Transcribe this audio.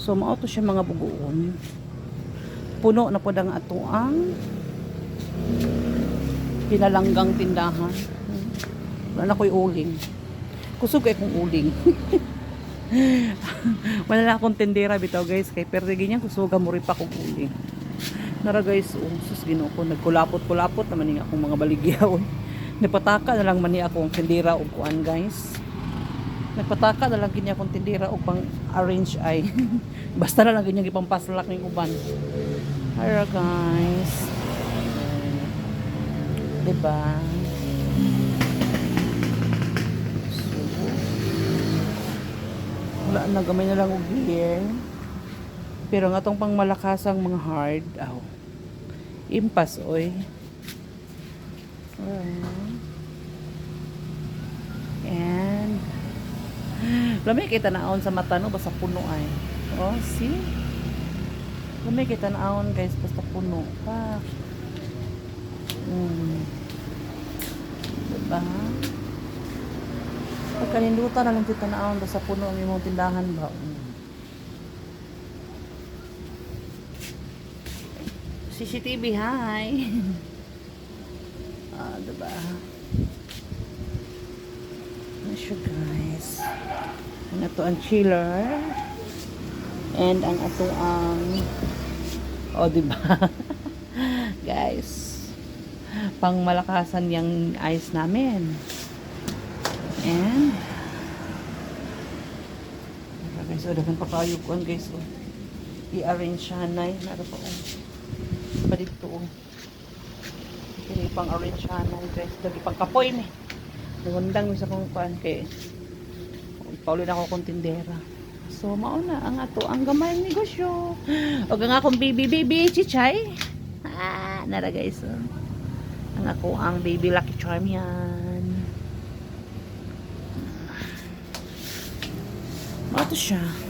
So mao to siya mga bugoon. Puno na po ang ato ang pinalanggang tindahan. Wala na ko'y uling. Kusog kay kong uling. Wala na akong tendera bitaw guys kay pero ganyan kusuga mo rin pa kong uling. Nara guys, oh, sus ginoo ko nagkulapot-kulapot naman ni akong mga baligyaw. Nagpataka na lang man ni akong tendera og kuan guys. Nagpataka na lang kanya akong tendera og pang arrange ay. Basta na lang ganyan ipampaslak ng uban. Hara guys. Diba? So, wala na gamay na lang og gear. Pero ang atong pang malakasang mga hard, aw. Impas oy. Alright. And lamay kita naon sa mata no basta puno ay. Oh, see? Lamay kita naon guys basta puno pa. Mm. Diba? Pagkalindutan na lang kita naon basta puno ang imong tindahan ba. Mm. CCTV, hi! ah, diba? Siya, guys? Ang ato ang chiller. And ang ato ang... O, oh, diba? guys. Pang malakasan yung ice namin. And... Diba, guys, o, dagan pa kayo kuhan, guys. O. I-arrange siya, nay. Nara pa, o pa dito oh. Kini pang orange hanay guys, dagi pang kapoy ni. Nagundang sa kong kuan kay Paulo na ako kong tindera. So mao na ang ato ang gamay ng negosyo. Og ang akong baby baby chichay. Ah, nara guys. Oh. Ang ako ang baby lucky charm yan. Mao to siya.